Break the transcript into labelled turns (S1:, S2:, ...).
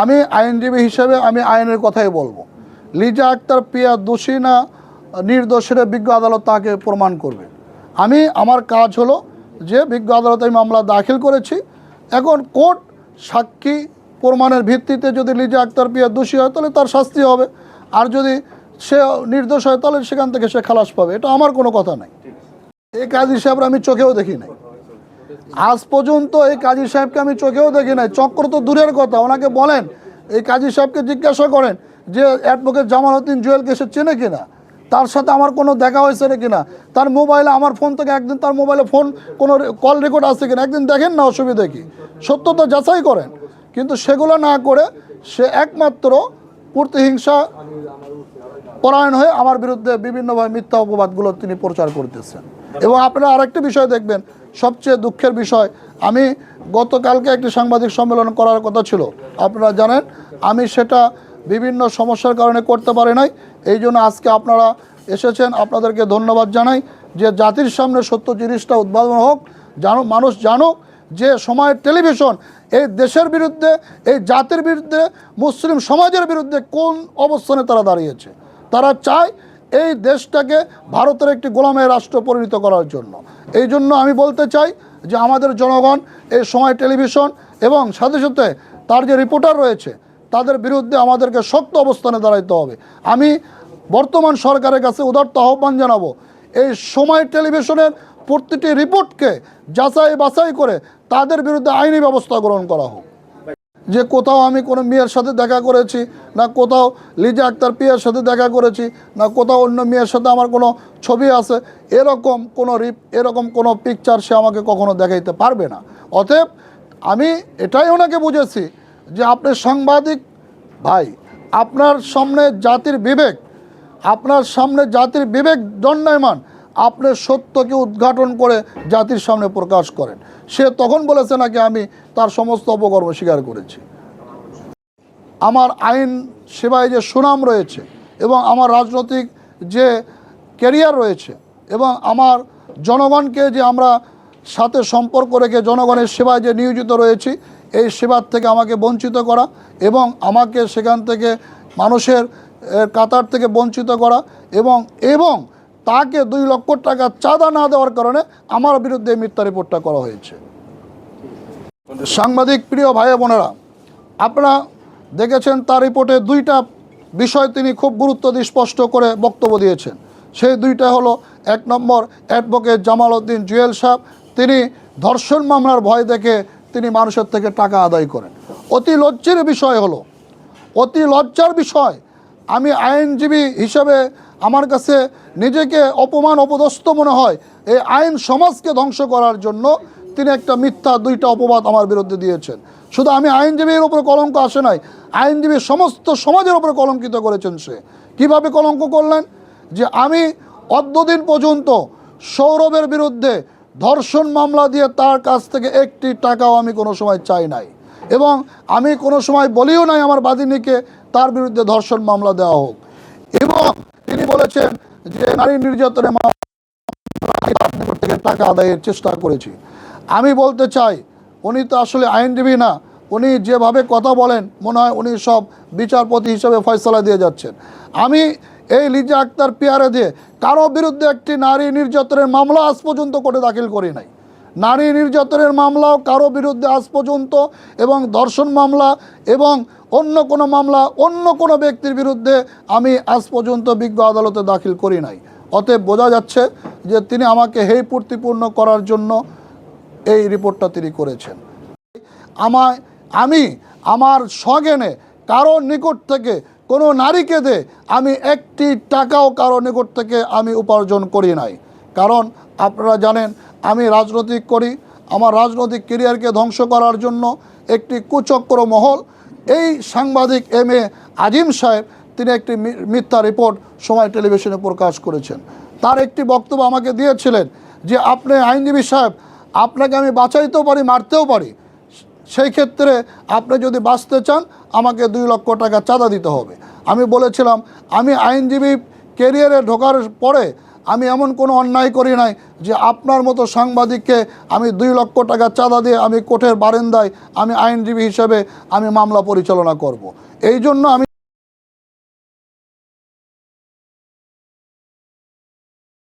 S1: আমি আইনজীবী হিসেবে আমি আইনের কথাই বলব। লিজা আক্তার পিয়া দোষী না নির্দোষের বিজ্ঞ আদালত তাকে প্রমাণ করবে। আমি, আমার কাজ হলো যে বিজ্ঞ আদালতে আমি মামলা দাখিল করেছি। এখন কোর্ট সাক্ষী প্রমাণের ভিত্তিতে যদি লিজা আক্তার পিয়া দোষী হয়, তাহলে তার শাস্তি হবে। আর যদি সে নির্দোষ হয়, তাহলে সেখান থেকে সে খালাস পাবে। এটা আমার কোনো কথা নাই। এই কাজ হিসাবে আমি চোখেও দেখি নাই। আজ পর্যন্ত এই কাজী সাহেবকে আমি চোখেও দেখি নাই। চক্র তো দূরের কথা, ওনাকে বলেন, এই কাজী সাহেবকে জিজ্ঞাসা করেন যে অ্যাডভোকেট জামালউদ্দিন জুয়েলকে সে চেনে কিনা? তার সাথে আমার কোনো দেখা হয়েছে না কিনা? তার মোবাইলে, আমার ফোন থেকে একদিন তার মোবাইলে ফোন, কোনো কল রেকর্ড আছে কিনা? একদিন দেখেন না অসুবিধা কি? সত্যতা যাচাই করেন। কিন্তু সেগুলো না করে সে একমাত্র প্রতিহিংসা পরায়ণ হয়ে আমার বিরুদ্ধে বিভিন্নভাবে মিথ্যা অপবাদগুলো তিনি প্রচার করতেছেন। এবং আপনারা আরেকটি বিষয় দেখবেন, সবচেয়ে দুঃখের বিষয়, আমি গতকালকে একটি সাংবাদিক সম্মেলন করার কথা ছিল। আপনারা জানেন, আমি সেটা বিভিন্ন সমস্যার কারণে করতে পারি নাই, এই জন্য আজকে আপনারা এসেছেন, আপনাদেরকে ধন্যবাদ জানাই যে জাতির সামনে সত্য জিনিসটা উদ্ভাবন হোক, জানো, মানুষ জানুক যে সময়ের টেলিভিশন, এই দেশের বিরুদ্ধে, এই জাতির বিরুদ্ধে, মুসলিম সমাজের বিরুদ্ধে কোন অবস্থানে তারা দাঁড়িয়েছে। তারা চায় এই দেশটাকে ভারতের একটি গোলামের রাষ্ট্র পরিণত করার জন্য। এই জন্য আমি বলতে চাই যে আমাদের জনগণ এই সময় টেলিভিশন এবং সাথে সাথে তার যে রিপোর্টার রয়েছে, তাদের বিরুদ্ধে আমাদেরকে শক্ত অবস্থানে দাঁড়াইতে হবে। আমি বর্তমান সরকারের কাছে উদার্ত আহ্বান জানাব, এই সময় টেলিভিশনের প্রতিটি রিপোর্টকে যাচাই বাছাই করে তাদের বিরুদ্ধে আইনি ব্যবস্থা গ্রহণ করা হোক। যে কোথাও আমি কোনো মেয়ের সাথে দেখা করেছি, না কোথাও লিজা আক্তার পিয়ার সাথে দেখা করেছি, না কোথাও অন্য মেয়ের সাথে আমার কোনো ছবি আছে, এরকম কোনো রিপ, এরকম কোনো পিকচার সে আমাকে কখনো দেখাইতে পারবে না। অতএব আমি এটাই ওনাকে বুঝেছি যে আপনি সাংবাদিক ভাই, আপনার সামনে জাতির বিবেক, আপনার সামনে জাতির বিবেক দণ্ডায়মান আপনি সত্যকে উদ্ঘাটন করে জাতির সামনে প্রকাশ করেন। সে তখন বলেছে নাকি আমি তার সমস্ত অপকর্ম স্বীকার করেছি। আমার আইন সেবায় যে সুনাম রয়েছে এবং আমার রাজনৈতিক যে ক্যারিয়ার রয়েছে এবং আমার জনগণকে যে আমরা সাথে সম্পর্ক রেখে জনগণের সেবায় যে নিয়োজিত রয়েছি, এই সেবার থেকে আমাকে বঞ্চিত করা এবং আমাকে সেখান থেকে মানুষের কাতার থেকে বঞ্চিত করা এবং এবং তাকে দুই লক্ষ টাকা চাঁদা না দেওয়ার কারণে আমার বিরুদ্ধে মিথ্যা রিপোর্টটা করা হয়েছে। সাংবাদিক প্রিয় ভাই বোনেরা, আপনারা দেখেছেন তার রিপোর্টে দুইটা বিষয় তিনি খুব গুরুত্ব দিয়ে স্পষ্ট করে বক্তব্য দিয়েছেন। সেই দুইটা হলো, এক নম্বর অ্যাডভোকেট জামাল উদ্দিন জুয়েল সাহেব, তিনি ধর্ষণ মামলার ভয় দেখে তিনি মানুষের থেকে টাকা আদায় করেন। অতি লজ্জের বিষয় হলো, অতি লজ্জার বিষয়, আমি আইনজীবী হিসেবে আমার কাছে নিজেকে অপমান অপদস্থ মনে হয়। এই আইন সমাজকে ধ্বংস করার জন্য তিনি একটা মিথ্যা দুইটা অপবাদ আমার বিরুদ্ধে দিয়েছেন। শুধু আমি আইনজীবীর উপরে কলঙ্ক আসে নাই, আইনজীবী সমস্ত সমাজের উপরে কলঙ্কিত করেছেন সে। কীভাবে কলঙ্ক করলেন? যে আমি অদ্যদিন পর্যন্ত সৌরভের বিরুদ্ধে ধর্ষণ মামলা দিয়ে তার কাছ থেকে একটি টাকাও আমি কোনো সময় চাই নাই। এবং আমি কোনো সময় বলিও নাই আমার বাদিনীকে তার বিরুদ্ধে ধর্ষণ মামলা দেওয়া হোক। এবং বলেছেন যে নারী নিকট থেকে টাকা আদায়ের চেষ্টা করেছি। আমি বলতে চাই, উনি তো আসলে আইনজীবী না, উনি যেভাবে কথা বলেন, মনে হয় উনি সব বিচারপতি হিসেবে ফয়সলা দিয়ে যাচ্ছেন। আমি এই লিজা আক্তার পিয়ারে দিয়ে কারও বিরুদ্ধে একটি নারী নির্যাতনের মামলা আজ পর্যন্ত করে দাখিল করি নাই। নারী নির্যাতনের মামলাও কারও বিরুদ্ধে আজ পর্যন্ত এবং ধর্ষণ মামলা এবং অন্য কোনো মামলা, অন্য কোনো ব্যক্তির বিরুদ্ধে আমি আজ পর্যন্ত বিজ্ঞ আদালতে দাখিল করি নাই। অতএব বোঝা যাচ্ছে যে তিনি আমাকে হেয় পূর্তিপূর্ণ করার জন্য এই রিপোর্টটা তিনি করেছেন। আমায়, আমি, আমার স্বজ্ঞানে কারোর নিকট থেকে কোনো নারীকে দে আমি একটি টাকাও কারও নিকট থেকে আমি উপার্জন করি নাই। কারণ আপনারা জানেন আমি রাজনৈতিক করি, আমার রাজনৈতিক কেরিয়ারকে ধ্বংস করার জন্য একটি কুচক্র মহল। এই সাংবাদিক এম এ আজিম সাহেব, তিনি একটি মিথ্যা রিপোর্ট সময় টেলিভিশনে প্রকাশ করেছেন। তার একটি বক্তব্য আমাকে দিয়েছিলেন যে, আপনি আইনজীবী সাহেব, আপনাকে আমি বাঁচাইতেও পারি, মারতেও পারি। সেই ক্ষেত্রে আপনি যদি বাঁচতে চান, আমাকে দুই লক্ষ টাকা চাঁদা দিতে হবে। আমি বলেছিলাম, আমি আইনজীবী কেরিয়ারে ঢোকার পরে আমি এমন কোনো অন্যায় করি নাই যে আপনার মতো সাংবাদিককে আমি দুই লক্ষ টাকা চাঁদা দিয়ে আমি কোর্টের বারেন্দায় আমি আইনজীবী হিসেবে আমি মামলা পরিচালনা করব। এই জন্য আমি